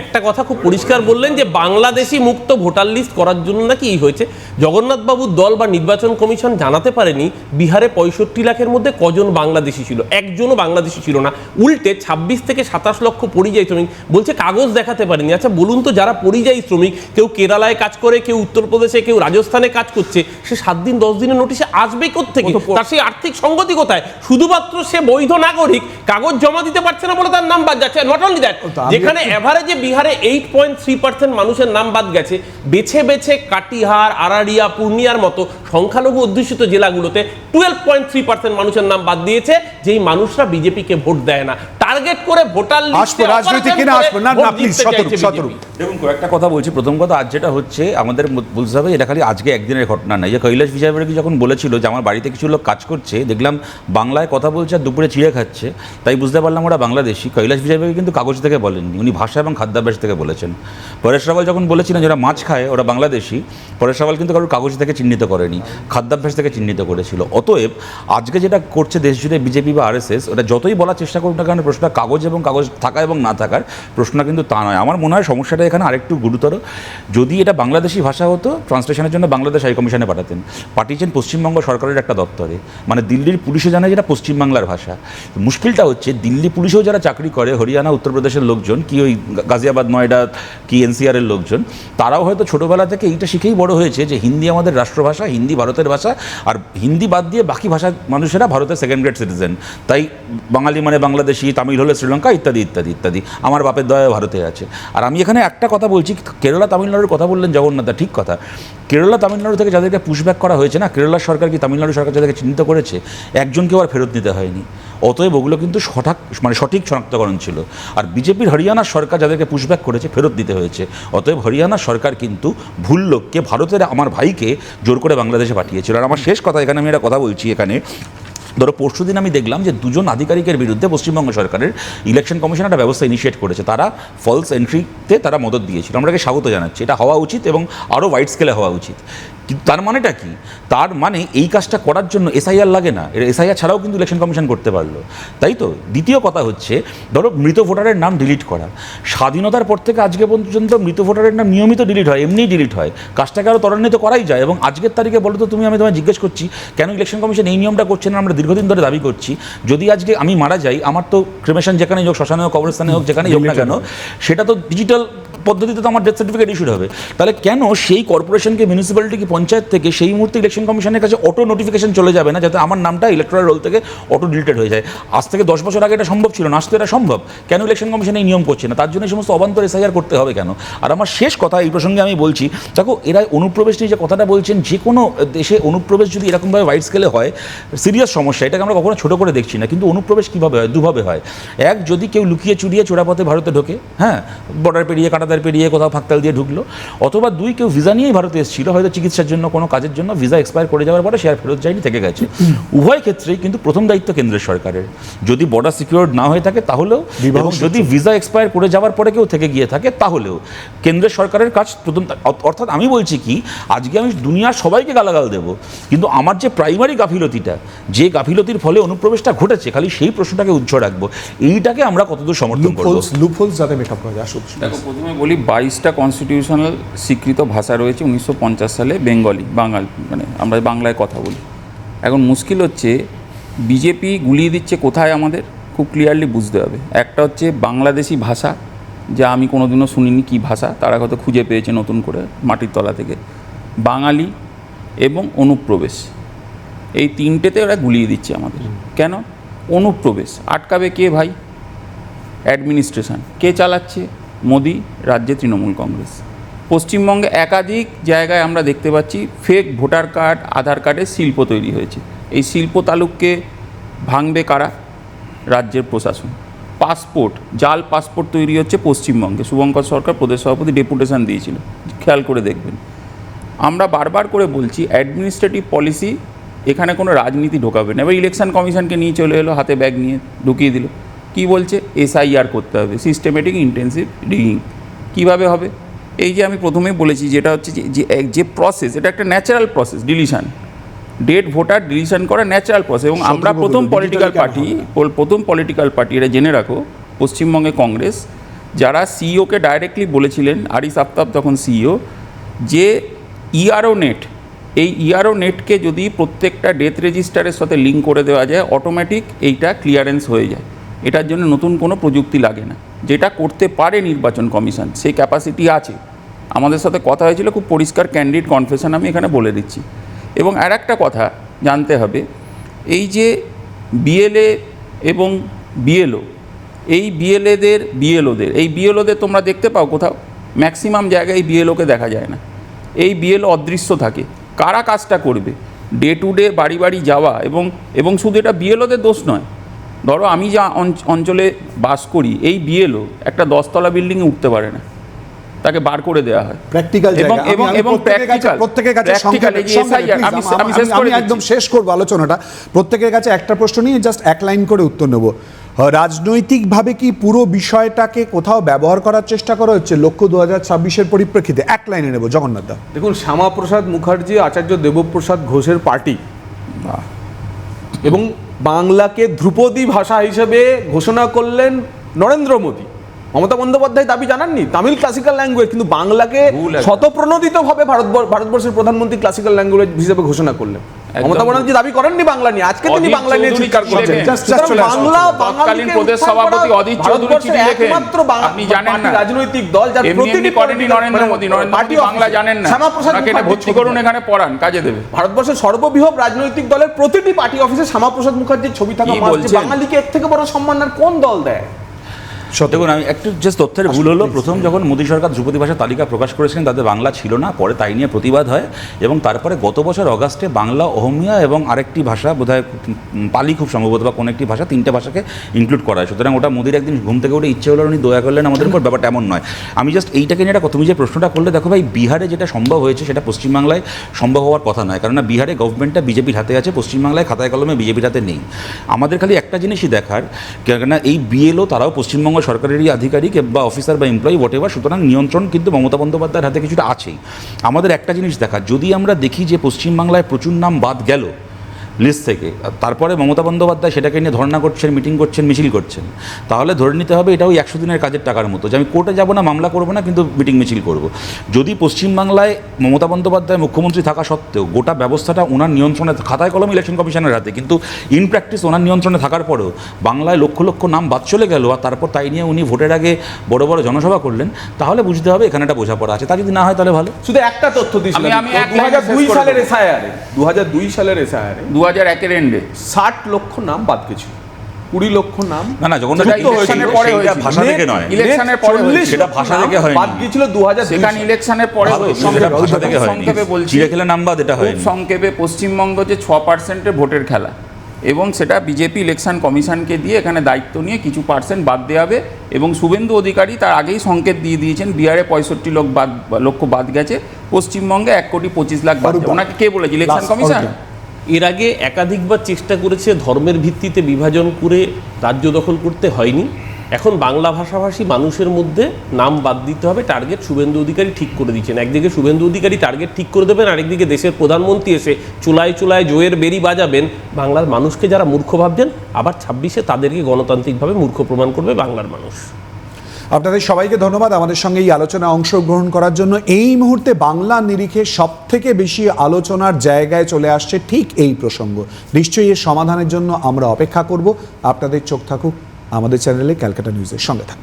একটা কথা খুব পরিষ্কার বললেন যে বাংলাদেশি মুক্ত ভোটার লিস্ট করার জন্য নাকি এই হয়েছে। জগন্নাথবাবুর দল বা নির্বাচন কমিশন জানাতে পারেনি বিহারে পঁয়ষট্টি লাখের মধ্যে কজন বাংলাদেশি ছিল একজনও বাংলাদেশি ছিল না। উল্টে ছাব্বিশ থেকে সাতাশ লক্ষ পরিযায়ী শ্রমিক বলছে কাগজ দেখাতে পারেনি। আচ্ছা বলুন তো যারা পরিযায়ী শ্রমিক কেউ কেরালায় কাজ করে কেউ উত্তরপ্রদেশে কেউ রাজস্থানে কাজ করছে সে সাত দিন দশ দিনের নোটিশে আসবে কোথেকে তার সেই আর্থিক সঙ্গতি কোথায়? শুধুমাত্র সে বৈধ নাগরিক কাগজ জমা দিতে পারছে না বলে তার নাম বাদ যাচ্ছে। নট অনলি দ্যাট যেখানে এভারেজে বিহারে এইট পয়েন্ট থ্রি পার্সেন্ট মানুষের নাম বাদ গেছে। বেছে বেছে কাটিহার আরারিয়া পূর্ণিয়ার মতো সংখ্যালঘু অধ্যুষিত জেলাগুলোতে টুয়েলভ পয়েন্ট থ্রি পার্সেন্ট মানুষের নাম বাদ দিয়েছে, যেই মানুষরা বিজেপিকে ভোট দেয় না। টার্গেট করে ভোটার আসব রাজনৈতিক কিনা আসব? না না প্লিজ শতরূপ শতরূপ দেখুন কয়েকটা কথা বলছি। প্রথম কথা আজ যেটা হচ্ছে আমাদের বুঝতে হবে এটা খালি আজকে একদিনের ঘটনা নয় যে কৈলাস বিজয়বাড়ি যখন বলেছিল যে আমার বাড়িতে কিছু লোক কাজ করছে দেখলাম বাংলায় কথা বলছে আর দুপুরে চিড়ে খাচ্ছে। তাই বুঝতে পারলাম ওরা বাংলাদেশি। কৈলাস বিজয়বাড়ি কিন্তু কাগজ থেকে বলেননি। উনি ভাষা এবং খাদ্যাভ্যাস থেকে বলেছেন। পরেশ রাওয়াল যখন বলেছিলেন যারা মাছ খায় ওরা বাংলাদেশি পরেশ রাওয়াল কিন্তু কারোর কাগজ থেকে চিহ্নিত করেনি খাদ্যাভ্যাস থেকে চিহ্নিত করেছিল। অতএব আজকে যেটা করছে দেশ জুড়ে বিজেপি বা আরএসএস ওটা যতই বলার চেষ্টা করুক না কেন প্রশ্নটা কাগজ এবং কাগজ থাকা এবং না থাকার প্রশ্ন কিন্তু তা নয়। আমার মনে হয় সমস্যাটা এখানে আরেকটু গুরুতর। যদি এটা বাংলাদেশি ভাষা হতো, ট্রান্সলেশনের জন্য বাংলাদেশ হাই কমিশনে পাঠাতেন। পাঠিয়েছেন পশ্চিমবঙ্গ সরকারের একটা দপ্তরে। মানে দিল্লির পুলিশে জানে যেটা পশ্চিমবাংলার ভাষা। মুশকিলটা হচ্ছে, দিল্লি পুলিশেও যারা চাকরি করে, হরিয়ানা, উত্তরপ্রদেশের লোকজন, কি ওই গাজিয়াবাদ, নয়ডা, কি এনসিআর এর লোকজন, তারাও হয়তো ছোটোবেলা থেকে এইটা শিখেই বড় হয়েছে যে হিন্দি আমাদের রাষ্ট্রভাষা, হিন্দি ভারতের ভাষা, আর হিন্দি বাদ দিয়ে বাকি ভাষা মানুষেরা ভারতের সেকেন্ড গ্রেড সিটিজেন তাই বাঙালি মানে বাংলাদেশি তামিল হলে শ্রীলঙ্কা, ইত্যাদি ইত্যাদি ইত্যাদি। আমার বাপের দয়া ভারতে আছে। আর আমি এখানে একটা কথা বলছি, কেরলা তামিলনাড়ুর কথা বললেন জগন্নাথ ঠিক কথা। কেরলা তামিলনাড়ু থেকে যাদেরকে পুশব্যাক করা হয়েছে না কেরলার সরকার কি তামিলনাড়ু সরকার যাদেরকে চিহ্নিত করেছে, একজনকেও আর ফেরত নিতে হয়নি। অতএব ওগুলো কিন্তু সঠাক মানে সঠিক শনাক্তকরণ ছিল। আর বিজেপির হরিয়ানার সরকার যাদেরকে পুশব্যাক করেছে, ফেরত দিতে হয়েছে। অতএব হরিয়ানার সরকার কিন্তু ভুল লোককে, ভারতের আমার ভাইকে জোর করে বাংলাদেশে পাঠিয়েছিল। আর আমার শেষ কথা, এখানে আমি একটা কথা বলছি এখানে। ধরো পরশু দিন আমি দেখলাম যে দুজন আধিকারিকের বিরুদ্ধে পশ্চিমবঙ্গ সরকারের ইলেকশন কমিশন একটা ব্যবস্থা ইনিশিয়েট করেছে। তারা ফলস এন্ট্রিতে তারা মদত দিয়েছিল। আমরাকে স্বাগত জানাচ্ছি। এটা হওয়া উচিত এবং আরও ওয়াইড স্কেলে হওয়া উচিত। কিন্তু তার মানেটা কি? তার মানে এই কাজটা করার জন্য এসআইআর লাগে না। এটা এসআইআর ছাড়াও কিন্তু ইলেকশন কমিশন করতে পারল। তাই তো? দ্বিতীয় কথা হচ্ছে ধরো মৃত ভোটারের নাম ডিলিট করা। স্বাধীনতার পর থেকে আজকে পর্যন্ত মৃত ভোটারের নাম নিয়মিত ডিলিট হয় এমনিই ডিলিট হয়। কাজটাকে আরও ত্বরান্বিত করাই যায় এবং আজকের তারিখে বলো তো তুমি আমি তোমায় জিজ্ঞেস করছি কেন ইলেকশন কমিশন এই নিয়মটা করছে না? আমরা দীর্ঘদিন ধরে দাবি করছি যদি আজকে আমি মারা যাই আমার তো ক্রিমেশন যেখানেই হোক শ্মশানে হোক কবরস্থানে হোক যেখানেই হোক না কেন সেটা তো ডিজিটাল পদ্ধতিতে তো আমার ডেথ সার্টিফিকেট ইস্যুড হবে। তাহলে কেন সেই কর্পোরেশনকে মিউনিসিপ্যালিটি কি, পঞ্চায়েত থেকে সেই মুহূর্তে ইলেকশন কমিশনের কাছে অটো নোটিফিকেশন চলে যাবে না, যাতে আমার নামটা ইলেকট্রাল রোল থেকে অটো ডিলিটেড হয়ে যায়? আজ থেকে দশ বছর আগে এটা সম্ভব ছিল না, আজ তো এটা সম্ভব। কেন ইলেকশন কমিশন এই নিয়ম করছে না? তার জন্য সমস্ত অবান্তর এসআইআর করতে হবে কেন? আর আমার শেষ কথা এই প্রসঙ্গে আমি বলছি, দেখো, এরা অনুপ্রবেশ নিয়ে যে কথাটা বলছেন, যে কোনো দেশে অনুপ্রবেশ যদি এরকমভাবে ওয়াইড স্কেলে হয় সিরিয়াস সমস্যা, এটাকে আমরা কখনো ছোটো করে দেখছি না, কিন্তু অনুপ্রবেশ কীভাবে হয়, দুভাবে হয়? এক, যদি কেউ লুকিয়ে চুরিয়ে চোরাপথে ভারতে ঢোকে হ্যাঁ বর্ডার পেরিয়ে কাটাতার পেরিয়ে কোথাও ফাঁকতাল দিয়ে ঢুকলো। অথবা দুই কেউ ভিসা নিয়েই ভারতে এসেছিল হয়তো চিকিৎসার জন্য কোনো কাজের জন্য ভিসা এক্সপায়ার করে যাওয়ার পরে সে আর ফেরত যায়নি থেকে গেছে। উভয় ক্ষেত্রেই কিন্তু প্রথম দায়িত্ব কেন্দ্রের সরকারের। যদি বর্ডার সিকিউর না হয়ে থাকে তাহলেও এবং যদি ভিসা এক্সপায়ার করে যাওয়ার পরে কেউ থেকে গিয়ে থাকে তাহলেও কেন্দ্রের সরকারের কাজ প্রথম অর্থাৎ আমি বলছি কি আজকে আমি দুনিয়ার সবাইকে গালাগাল দেবো। কিন্তু আমার যে প্রাইমারি গাফিলতিটা যে গাফিলতির ফলে অনুপ্রবেশটা ঘটেছে খালি সেই প্রশ্নটাকে উজ্জ্ব রাখব। এইটাকে আমরা কতদূর সমর্থন করব? লুপহোলস লুপহোলস যাতে মেকআপ করা যায় আসুন দেখো প্রথমে বলি বাইশটা কনস্টিটিউশনাল স্বীকৃত ভাষা রয়েছে উনিশশো পঞ্চাশ সালে বেঙ্গলি, বাঙাল মানে আমরা বাংলায় কথা বলি। এখন মুশকিল হচ্ছে বিজেপি গুলিয়ে দিচ্ছে কোথায় আমাদের? খুব ক্লিয়ারলি বুঝতে হবে। একটা হচ্ছে বাংলাদেশি ভাষা, যা আমি কোনোদিনও শুনিনি কী ভাষা, তারা হয়তো খুঁজে পেয়েছে নতুন করে মাটির তলা থেকে। বাঙালি এবং অনুপ্রবেশ, এই তিনটেতে ওরা গুলিয়ে দিচ্ছে আমাদের। কেন? অনুপ্রবেশ। আটকাবে কে ভাই? অ্যাডমিনিস্ট্রেশন কে চালাচ্ছে? মোদি, রাজ্যে তৃণমূল কংগ্রেস। পশ্চিমবঙ্গে একাধিক জায়গায় আমরা দেখতে পাচ্ছি ফেক ভোটার কার্ড আধার কার্ডের শিল্প তৈরি হয়েছে। এই শিল্প তালুককে ভাঙবে কারা? রাজ্যের প্রশাসন। পাসপোর্ট জাল পাসপোর্ট তৈরি হচ্ছে পশ্চিমবঙ্গে। শুভঙ্কর সরকার প্রদেশ সভাপতি ডেপুটেশন দিয়েছিল খেয়াল করে দেখবেন। আমরা বারবার করে বলছি অ্যাডমিনিস্ট্রেটিভ পলিসি এখানে কোনো রাজনীতি ঢোকাবে না। এবার ইলেকশন কমিশনকে নিয়ে চলে এলো, হাতে ব্যাগ নিয়ে ঢুকিয়ে দিল। কি বলছে? এসআইআর করতে হবে। সিস্টেমেটিক ইন্টেন্সিভ ডিগিং কীভাবে হবে? এই যে আমি প্রথমেই বলেছি যেটা হচ্ছে যে- যে প্রসেস এটা একটা natural process deletion date voter deletion করা ন্যাচারাল প্রসেস এবং আমরা প্রথম পলিটিক্যাল পার্টি প্রথম পলিটিক্যাল পার্টি এটা জেনে রাখো পশ্চিমবঙ্গে কংগ্রেস যারা সিইওকে ডাইরেক্টলি বলেছিলেন আরিস আফতাব তখন সিইও যে ইআরও নেট এই ইআরও নেটকে যদি প্রত্যেকটা ডেথ রেজিস্টারের সাথে লিঙ্ক করে দেওয়া যায় অটোমেটিক এইটা ক্লিয়ারেন্স হয়ে যায়। এটার জন্য নতুন কোনো প্রযুক্তি লাগে না। যেটা করতে পারে নির্বাচন কমিশন সেই ক্যাপাসিটি আছে। আমাদের সাথে কথা হয়েছিল, খুব পরিষ্কার ক্যান্ডিড কনফেশন আমি এখানে বলে দিচ্ছি। এবং আর একটা কথা জানতে হবে, এই যে বিএলএ এবং বিএলও এই বিএলএদের বিএলওদের এই বিএলওদের তোমরা দেখতে পাও কোথাও? ম্যাক্সিমাম জায়গায় এই বিএলওকে দেখা যায় না। এই বিএলও অদৃশ্য থাকে। কারা কাজটা করবে? ডে টু ডে বাড়ি বাড়ি যাওয়া এবং এবং শুধু এটা বিএলওদের দোষ নয় ধরো আমি যা অঞ্চলে বাস করি এই বিএলও একটা দশতলা বিল্ডিংয়ে উঠতে পারে না। তাকে বার করে দেওয়া হয়। প্র্যাকটিক্যাল এবং জায়গা এবং এবং প্রত্যেকের কাছে প্রত্যেকের কাছে আমি আমি শেষ করে একদম শেষ করব আলোচনাটা। প্রত্যেকের কাছে একটা প্রশ্ন নিয়ে জাস্ট এক লাইন করে উত্তর নেব। রাজনৈতিকভাবে কি পুরো বিষয়টাকে কোথাও ব্যবহার করার চেষ্টা করা হচ্ছে? লক্ষ্য দু হাজার ছাব্বিশের পরিপ্রেক্ষিতে। এক লাইনে নেব। জগন্নাথ দা। দেখুন শ্যামাপ্রসাদ মুখার্জি আচার্য দেবপ্রসাদ ঘোষের পার্টি। এবং বাংলাকে ধ্রুপদী ভাষা হিসেবে ঘোষণা করলেন নরেন্দ্র মোদী মমতা বন্দ্যোপাধ্যায় দাবি জানাননি তামিল ক্লাসিক্যাল ল্যাঙ্গুয়েজ কিন্তু বাংলাকে একদম। ভারতবর্ষের প্রধানমন্ত্রী ক্লাসিক্যাল ল্যাঙ্গুয়েজ হিসেবে ঘোষণা করলেন মমতা। ব্যানার্জি দাবি করেননি বাংলা নিয়ে আজকে তিনি বাংলা নিয়ে চিৎকার করছেন। বাংলা তৎকালীন প্রদেশ সভাপতি অধীর চৌধুরী চিঠি ভারতবর্ষের লেখেন। একমাত্র আপনি জানেন না। রাজনৈতিক দল যার প্রতিটি করেনি নরেন্দ্র মানে মোদী নরেন্দ্র মোদী বাংলা জানেন না শ্যামাপ্রসাদ এটা ভর্তি করুন এখানে পড়ান কাজে দেবে ভারতবর্ষের সর্ববৃহৎ রাজনৈতিক দলের প্রতিটি পার্টি অফিসে শ্যামাপ্রসাদ মুখার্জির ছবি থাকা। বাঙালিকে এর থেকে বড় সম্মান আর কোন দল দেয় দেখুন আমি একটু জাস্ট তথ্যের ভুল হলো। প্রথম যখন মোদী সরকার ধ্রুপদী ভাষার তালিকা প্রকাশ করেছিলেন তাদের বাংলা ছিল না পরে তাই নিয়ে প্রতিবাদ হয়। এবং তারপরে গত বছর অগাস্টে বাংলা অহমিয়া এবং আরেকটি ভাষা বোধহয় পালি খুব সম্ভবত বা কোনো একটি ভাষা তিনটে ভাষাকে ইনক্লুড করা হয়। সুতরাং ওটা মোদির একদিন ঘুম থেকে উঠে ইচ্ছে হলো উনি দয়া করলেন আমাদের উপর ব্যাপারটা এমন নয়। আমি জাস্ট এইটাকে নিয়ে একটা তুমি যে প্রশ্নটা করলে দেখো ভাই বিহারে যেটা সম্ভব হয়েছে সেটা পশ্চিমবাংলায় সম্ভব হওয়ার কথা নয়। কারণ না বিহারে গভর্নমেন্টটা বিজেপির হাতে আছে পশ্চিমবাংলায় খাতায় কলমে বিজেপির হাতে নেই। আমাদের খালি একটা জিনিসই দেখার কেননা এই বিএলও তারাও পশ্চিমবঙ্গ সরকারেরই আধিকারিক বা অফিসার বা এমপ্লয়ি হোয়াট এভার সুতরাং নিয়ন্ত্রণ কিন্তু মমতা বন্দ্যোপাধ্যায়ের হাতে কিছুটা আছেই। আমাদের একটা জিনিস দেখা, যদি আমরা দেখি যে পশ্চিমবাংলায় প্রচুর নাম বাদ গেল লিস্ট থেকে। আর তারপরে মমতা বন্দ্যোপাধ্যায় সেটাকে নিয়ে ধর্ণা করছেন মিটিং করছেন মিছিল করছেন। তাহলে ধরে নিতে হবে এটা ওই একশো দিনের কাজের টাকার মতো যে আমি কোর্টে যাব না মামলা করব না কিন্তু মিটিং মিছিল করব। যদি পশ্চিমবাংলায় মমতা বন্দ্যোপাধ্যায় মুখ্যমন্ত্রী থাকা সত্ত্বেও গোটা ব্যবস্থাটা ওনার নিয়ন্ত্রণে খাতায় কলম ইলেকশন কমিশনের হাতে কিন্তু ইন প্র্যাকটিস ওনার নিয়ন্ত্রণে থাকার পরেও বাংলায় লক্ষ লক্ষ নাম বাদ চলে গেল আর তারপর তাই নিয়ে উনি ভোটের আগে বড় বড় জনসভা করলেন তাহলে বুঝতে হবে এখানে একটা বোঝাপড়া আছে। তা যদি না হয় তাহলে ভালো। শুধু একটা তথ্য আমি- আমি দু হাজার দুই সালের। এসআইআরে দু হাজার দুই সালের এসআইআরে দু হাজার একের এন্ডে ষাট লক্ষ নাম বাদ গেছিল। কুড়ি লক্ষ নাম না না যখন ইলেকশনের পরে ভাষা থেকে নয়। ইলেকশনের পরে সেটা ভাষা থেকে হয়নি। বাদ গিয়েছিল দু হাজার সেখানে ইলেকশনের পরে ভাষা থেকে হয়নি। সংক্ষেপে বলছি খেলে নাম বাদ এটা খুব হয়নি। সংক্ষেপে পশ্চিমবঙ্গ যে ছ পার্সেন্টের ভোটের খেলা। এবং সেটা বিজেপি ইলেকশন কমিশনকে দিয়ে এখানে দায়িত্ব নিয়ে কিছু পার্সেন্ট বাদ দেওয়া হবে। এবং শুভেন্দু অধিকারী তার আগেই সংকেত দিয়ে দিয়েছেন বিহারে পঁয়ষট্টি লোক বাদ লক্ষ বাদ গেছে পশ্চিমবঙ্গে এক কোটি পঁচিশ লাখ বাদ। ওনাকে কে বলেছে? Election commission. এর আগে একাধিকবার চেষ্টা করেছে ধর্মের ভিত্তিতে বিভাজন করে রাজ্য দখল করতে হয়নি। এখন বাংলা ভাষাভাষী মানুষের মধ্যে নাম বাদ দিতে হবে টার্গেট শুভেন্দু অধিকারী ঠিক করে দিচ্ছেন। একদিকে শুভেন্দু অধিকারী টার্গেট ঠিক করে দেবেন, আরেকদিকে দেশের প্রধানমন্ত্রী এসে চুলায় চুলায় জয়ের বেরি বাজাবেন। বাংলার মানুষকে যারা মূর্খ ভাবছেন, আবার ছাব্বিশে তাদেরকে গণতান্ত্রিকভাবে মূর্খ প্রমাণ করবে বাংলার মানুষ। আপনাদের সবাইকে ধন্যবাদ। আমাদের সঙ্গে এই আলোচনা অংশগ্রহণ করার জন্য। এই মুহূর্তে বাংলা নিরিখে সব থেকে বেশি আলোচনার জায়গায় চলে আসছে ঠিক এই প্রসঙ্গ। নিশ্চয়ই এর সমাধানের জন্য আমরা অপেক্ষা করব। আপনাদের চোখ থাকুক। আমাদের চ্যানেলে ক্যালকাটা নিউজের সঙ্গে থাকবে